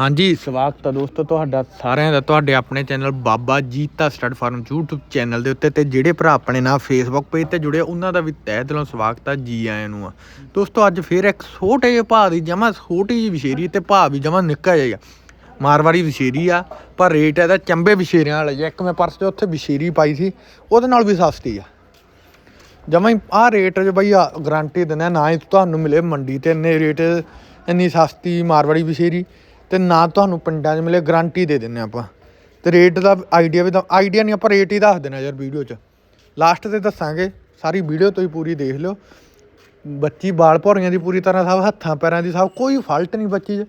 ਹਾਂਜੀ, ਸਵਾਗਤ ਹੈ ਦੋਸਤੋ ਤੁਹਾਡਾ ਸਾਰਿਆਂ ਦਾ, ਤੁਹਾਡੇ ਆਪਣੇ channel Baba Jita stud farm YouTube channel ਦੇ ਉੱਤੇ ਤੇ ਜਿਹੜੇ ਭਰਾ ਆਪਣੇ ਨਾਲ Facebook ਪੇਜ ਤੇ ਜੁੜੇ, ਉਹਨਾਂ ਦਾ ਵੀ ਤਹਿ ਦਿਲੋਂ ਸਵਾਗਤ ਹੈ ਜੀ ਆਇਆਂ ਨੂੰ ਆ। ਦੋਸਤੋ ਅੱਜ ਫੇਰ ਇੱਕ ਛੋਟੇ ਜਿਹੇ ਭਾਅ ਦੀ ਜਮਾ, ਛੋਟੀ ਜਿਹੀ ਵਿਸ਼ੇਰੀ ਤੇ ਭਾਅ ਵੀ ਜਮਾ ਨਿੱਕਾ ਜਿਹਾ ਆ। ਮਾਰਵਾੜੀ ਵਿਸ਼ੇਰੀ ਆ, ਪਰ ਰੇਟ ਇਹਦਾ ਚੰਬੇ ਵਿਸ਼ੇਰਿਆਂ ਵਾਲਾ ਜਿਹਾ ਇੱਕ ਮੈਂ ਪਰਸ ਤੇ ਉੱਥੇ ਵਿਸ਼ੇਰੀ ਪਾਈ ਸੀ, ਉਹਦੇ ਨਾਲ ਵੀ ਸਸਤੀ ਆ। ਜਮਾਂ ਹੀ ਆਹ ਰੇਟ ਜੇ ਬਈ ਆ ਗਾਰੰਟੀ ਦਿੰਦੇ ਨਾ ਹੀ ਤੁਹਾਨੂੰ ਮਿਲੇ ਮੰਡੀ ਤੇ, ਇੰਨੇ ਰੇਟ ਇੰਨੀ ਸਸਤੀ ਮਾਰਵਾੜੀ ਵਿਸ਼ੇਰੀ। ਤੇ ਨਾ ਤੁਹਾਨੂੰ ਪਿੰਡਾਂ 'ਚ ਮਿਲੇ ਗਾਰੰਟੀ ਦੇ ਦਿੰਨੇ ਆਪਾਂ। ਤੇ ਰੇਟ ਦਾ ਆਈਡੀਆ ਵੀ ਤਾਂ ਆਈਡੀਆ ਨਹੀਂ, ਆਪਾਂ ਰੇਟ ਹੀ ਦੱਸ ਦੇਣਾ ਯਾਰ ਵੀਡੀਓ 'ਚ। ਲਾਸਟ ਤੇ ਦੱਸਾਂਗੇ, ਸਾਰੀ ਵੀਡੀਓ ਤੁਸੀਂ ਪੂਰੀ ਦੇਖ ਲਿਓ। ਬੱਚੀ ਬਾਲ ਭੌਰੀਆਂ ਦੀ ਪੂਰੀ ਤਰ੍ਹਾਂ ਸਭ ਹੱਥਾਂ ਪੈਰਾਂ ਦੀ ਸਭ, ਕੋਈ ਫਾਲਟ ਨਹੀਂ ਬੱਚੀ 'ਚ।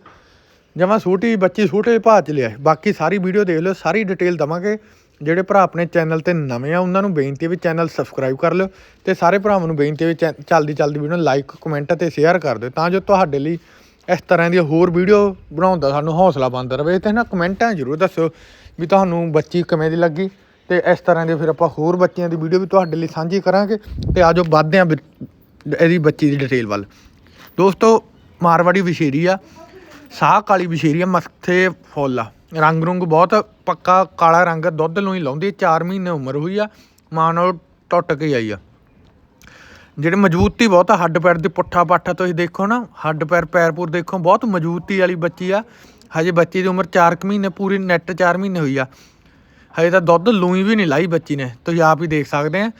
ਜਮਾ ਛੋਟੀ ਬੱਚੀ ਛੋਟੇ ਭਾਅ ਚ ਲਿਆ ਬਾਕੀ ਸਾਰੀ ਵੀਡੀਓ ਦੇਖ ਲਿਓ, ਸਾਰੀ ਡਿਟੇਲ ਦਵਾਂਗੇ। ਜਿਹੜੇ ਭਰਾ ਆਪਣੇ ਚੈਨਲ ਤੇ ਨਵੇਂ ਆ, ਉਹਨਾਂ ਨੂੰ ਬੇਨਤੀ ਹੈ ਵੀ ਚੈਨਲ ਸਬਸਕ੍ਰਾਈਬ ਕਰ ਲਿਓ। ਤੇ ਸਾਰੇ ਭਰਾਵਾਂ ਨੂੰ ਬੇਨਤੀ ਹੈ ਵੀ ਚੈ- ਚੱਲਦੀ ਚੱਲਦੀ ਵੀਡੀਓ ਨੂੰ ਲਾਈਕ ਕਮੈਂਟ ਅਤੇ ਸ਼ੇਅਰ ਕਰ ਦਿਓ। ਤਾਂ ਜੋ ਤੁਹਾਡੇ ਲਈ ਇਸ ਤਰ੍ਹਾਂ ਦੀਆਂ ਹੋਰ ਵੀਡੀਓ ਬਣਾਉਣ ਦਾ ਸਾਨੂੰ ਹੌਸਲਾ ਬਣਦਾ ਰਹੇ ਤੇ ਨਾ ਕਮੈਂਟਾਂ ਜ਼ਰੂਰ ਦੱਸਿਓ ਵੀ ਤੁਹਾਨੂੰ ਬੱਚੀ ਕਿਵੇਂ ਦੀ ਲੱਗੀ ਤੇ ਇਸ ਤਰ੍ਹਾਂ ਦੇ ਫਿਰ ਆਪਾਂ ਹੋਰ ਬੱਚਿਆਂ ਦੀ ਵੀਡੀਓ ਵੀ ਤੁਹਾਡੇ ਲਈ ਸਾਂਝੀ ਕਰਾਂਗੇ ਤੇ ਆਜੋ ਵੱਧਦੇ ਹਾਂ ਵੀ- ਇਹਦੀ ਬੱਚੀ ਦੀ ਡਿਟੇਲ ਵੱਲ। ਦੋਸਤੋ, ਮਾਰਵਾੜੀ ਵਿਸ਼ੇਰੀ ਆ, ਸਾਹ ਕਾਲੀ ਵਿਸ਼ੇਰੀ ਆ, ਮੱਥੇ ਫੁੱਲ ਆ। ਰੰਗ ਰੁੰਗ ਬਹੁਤ ਪੱਕਾ ਕਾਲਾ ਰੰਗ ਦੁੱਧ ਨੂੰ ਹੀ ਲਾਉਂਦੀ 4 ਮਹੀਨੇ ਉਮਰ ਹੋਈ ਆ, ਮਾਂ ਨਾਲ ਟੁੱਟ ਕੇ ਆਈ ਆ। ਜਿਹੜੇ ਮਜ਼ਬੂਤੀ ਬਹੁਤ ਆ, ਹੱਡ ਪੈਰ ਦੀ ਪੁੱਠਾ ਪਾਠਾ ਤੁਸੀਂ ਦੇਖੋ ਨਾ, ਹੱਡ ਪੈਰ ਪੈਰਪੁਰ ਦੇਖੋ, ਬਹੁਤ ਮਜ਼ਬੂਤੀ ਵਾਲੀ ਬੱਚੀ ਆ। ਹਜੇ ਬੱਚੀ ਦੀ ਉਮਰ 4 ਮਹੀਨੇ, ਪੂਰੀ ਨੈਟ 4 ਮਹੀਨੇ ਹੋਈ ਆ। ਹਜੇ ਤਾਂ ਦੁੱਧ ਲੂਈ ਵੀ ਨਹੀਂ ਲਾਈ ਬੱਚੀ ਨੇ, ਤੁਸੀਂ ਆਪ ਹੀ ਦੇਖ ਸਕਦੇ ਆ।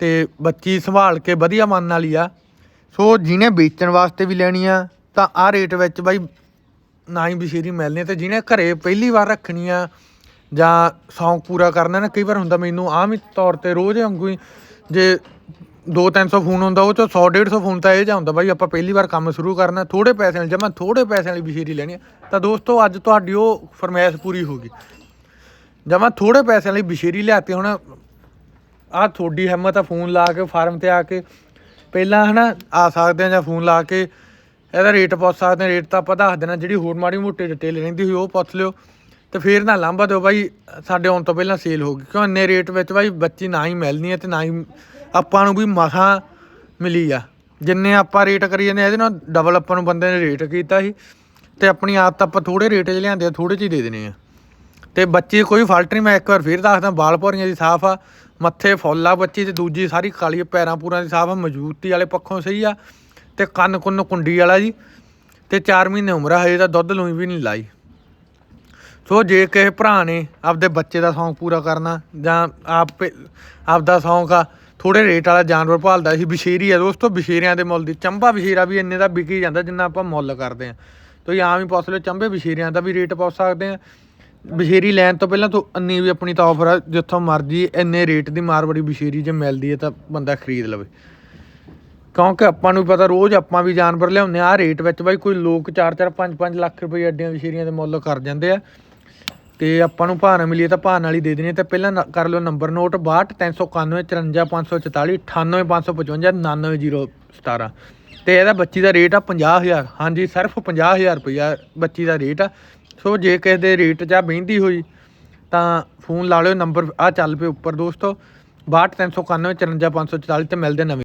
ਤੇ ਬੱਚੀ ਸੰਭਾਲ ਕੇ ਵਧੀਆ ਮਨ ਵਾਲੀ ਆ। ਸੋ ਜਿਹਨੇ ਵੇਚਣ ਵਾਸਤੇ ਵੀ ਲੈਣੀ ਆ, ਤਾਂ ਆਹ ਰੇਟ ਵਿੱਚ ਬਾਈ ਨਾ ਹੀ ਬਸ਼ੀਰੀ ਮਿਲਣੀ ਆ, ਤੇ ਜਿਹਨੇ ਘਰੇ ਪਹਿਲੀ ਵਾਰ ਰੱਖਣੀ ਆ, ਜਾਂ ਸ਼ੌਂਕ ਪੂਰਾ ਕਰਨਾ ਨਾ, ਕਈ ਵਾਰ ਹੁੰਦਾ ਮੈਨੂੰ ਆਮ ਹੀ ਤੌਰ ਤੇ ਰੋਜ਼ ਵਾਂਗੂ ਹੀ, ਜੇ 2-300 ਫੋਨ ਹੁੰਦਾ, ਉਹ ਚੋਂ 100-150 ਫੋਨ ਤਾਂ ਇਹ ਜਾਂ ਹੁੰਦਾ ਬਾਈ, ਆਪਾਂ ਪਹਿਲੀ ਵਾਰ ਕੰਮ ਸ਼ੁਰੂ ਕਰਨਾ ਥੋੜੇ ਪੈਸਿਆਂ ਜਮਾ ਥੋੜੇ ਪੈਸਿਆਂ ਵਾਲੀ ਬਸ਼ੀਰੀ ਲੈਣੀ ਆ। ਤਾਂ ਦੋਸਤੋ, ਅੱਜ ਤੁਹਾਡੀ ਉਹ ਫਰਮਾਇਸ਼ ਪੂਰੀ ਹੋ ਗਈ। ਜਮਾ ਥੋੜੇ ਪੈਸਿਆਂ ਲਈ ਬਸ਼ੀਰੀ ਲਿਆਤੀ, ਹੁਣ ਆਹ ਤੁਹਾਡੀ ਹਿੰਮਤ ਆ, ਫੋਨ ਲਾ ਕੇ, ਫਾਰਮ ਤੇ ਆ ਕੇ। ਪਹਿਲਾਂ ਹਨਾ, ਆ ਸਕਦੇ ਆ ਜਾਂ ਫੋਨ ਲਾ ਕੇ, ਇਹਦਾ ਰੇਟ ਪੁੱਛ ਸਕਦੇ ਆ, ਰੇਟ ਤਾਂ ਆਪਾਂ ਦੱਸ ਦੇਣਾ, ਜਿਹੜੀ ਹੋਰ ਮਾੜੀ ਮੋਟੀ ਡਿਟੇਲ ਰਹਿੰਦੀ ਹੋਈ, ਉਹ ਪੁੱਛ ਲਿਓ। ਤੇ ਫੇਰ ਨਾ ਲਾਂਭਾ ਦਿਓ ਬਾਈ, ਸਾਡੇ ਆਉਣ ਤੋਂ ਪਹਿਲਾਂ ਸੇਲ ਹੋ ਗਈ। ਕਿਉਂ ਇੰਨੇ ਰੇਟ ਵਿੱਚ ਬਾਈ, ਬੱਚੀ ਨਾ ਹੀ ਮਿਲਣੀ ਹੈ ਤੇ ਨਾ ਹੀ ਆਪਾਂ ਨੂੰ ਵੀ ਮਸਾਂ ਮਿਲੀ ਆ। ਜਿੰਨੇ ਆਪਾਂ ਰੇਟ ਕਰੀ ਜਾਂਦੇ ਆ, ਇਹਦੇ ਨਾਲ ਡਬਲ ਆਪਾਂ ਨੂੰ ਬੰਦੇ ਨੇ ਰੇਟ ਕੀਤਾ ਸੀ। ਤੇ ਆਪਣੀ ਆਦਤ ਆਪਾਂ ਥੋੜੇ ਰੇਟ 'ਚ ਲਿਆਂਦੇ ਆ ਥੋੜੇ 'ਚ ਹੀ ਦੇ ਦੇਣੇ ਆ। ਤੇ ਬੱਚੀ ਦੀ ਕੋਈ ਫਾਲਟ ਨਹੀਂ ਮੈਂ ਇੱਕ ਵਾਰ ਫੇਰ ਦੱਸਦਾ ਬਾਲ ਭੌਰੀਆਂ ਦੀ ਸਾਫ਼ ਆ ਮੱਥੇ ਫੁੱਲ ਆ ਬੱਚੀ ਤੇ ਦੂਜੀ ਸਾਰੀ ਕਾਲੀ ਪੈਰਾਂ ਪੂਰਾਂ ਦੀ ਸਾਫ਼ ਆ ਮਜ਼ਬੂਤੀ ਵਾਲੇ ਪੱਖੋਂ ਸਹੀ ਆ। ਤੇ ਕੰਨ ਕੁੰਨ ਕੁੰਡੀ ਵਾਲਾ ਜੀ। ਤੇ 4 ਮਹੀਨੇ ਉਮਰ ਆ ਹਜੇ ਤਾਂ ਦੁੱਧ ਲੂਈ ਵੀ ਨਹੀਂ ਲਾਈ। ਸੋ ਜੇ ਕਿਸੇ ਭਰਾ ਨੇ ਆਪਦੇ ਬੱਚੇ ਦਾ ਸ਼ੌਂਕ ਪੂਰਾ ਕਰਨਾ ਜਾਂ ਆਪ ਆਪਦਾ ਸ਼ੌਂਕ ਆ ਥੋੜੇ ਰੇਟ ਵਾਲਾ ਜਾਨਵਰ ਭਾਲਦਾ ਸੀ ਬਸ਼ੇਰੀ ਆ ਦੋਸਤੋ ਬਸ਼ੇਰਿਆਂ ਦੇ ਮੁੱਲ ਦੀ, ਚੰਬਾ ਬਸ਼ੇਰਾ ਵੀ ਇੰਨੇ ਦਾ ਵਿਕੀ ਜਾਂਦਾ ਜਿੰਨਾ ਆਪਾਂ ਮੁੱਲ ਕਰਦੇ ਆ ਤੁਸੀਂ ਆਮ ਹੀ ਪੁੱਛ ਲਓ ਚੰਬੇ ਬਸ਼ੇਰਿਆਂ ਦਾ ਵੀ ਰੇਟ ਪੁੱਛ ਸਕਦੇ ਆ ਬਸ਼ੇਰੀ ਲੈਣ ਤੋਂ ਪਹਿਲਾਂ ਤੋਂ ਅੰਨੀ ਵੀ ਆਪਣੀ ਤਾਂ ਆਫਰ ਆ, ਜਿੱਥੋਂ ਮਰਜ਼ੀ ਇੰਨੇ ਰੇਟ ਦੀ ਮਾਰਵਾੜੀ ਬਸ਼ੇਰੀ ਜੇ ਮਿਲਦੀ ਹੈ ਤਾਂ ਬੰਦਾ ਖਰੀਦ ਲਵੇ। ਕਿਉਂਕਿ ਆਪਾਂ ਨੂੰ ਪਤਾ ਰੋਜ਼ ਆਪਾਂ ਵੀ ਜਾਨਵਰ ਲਿਆਉਂਦੇ ਆ ਆਹ ਰੇਟ ਵਿੱਚ ਬਾਈ ਕੋਈ ਲੋਕ 4-4 5-5 ਲੱਖ ਰੁਪਏ ਅੱਡੀਆਂ ਵਿਸ਼ੇਰੀਆਂ ਦੇ ਮੁੱਲ ਕਰ ਜਾਂਦੇ ਆ। ਤੇ ਆਪਾਂ ਨੂੰ ਭਾਅ ਨਾ ਮਿਲੀ ਤਾਂ ਭਾਅ ਨਾਲ ਹੀ ਦੇ ਦੇਣੀ ਤੇ ਪਹਿਲਾਂ ਨ- ਕਰ ਲਓ ਨੰਬਰ ਨੋਟ 62 391 54 544 98 555 99017 ਤੇ ਇਹਦਾ ਬੱਚੀ ਦਾ ਰੇਟ ਆ 50000 ਹਾਂਜੀ, ਸਿਰਫ 50000 ਰੁਪਇਆ ਬੱਚੀ ਦਾ ਰੇਟ ਆ। ਸੋ ਜੇ ਕਿਸੇ ਦੇ ਰੇਟ 'ਚ ਆ ਬਹਿੰਦੀ ਹੋਈ, ਤਾਂ ਫੋਨ ਲਾ ਲਿਓ, ਨੰਬਰ ਆ ਚੱਲ ਪਏ ਉੱਪਰ ਦੋਸਤੋ। 62 391 54 544 ਤੇ ਮਿਲਦੇ ਨਵੇਂ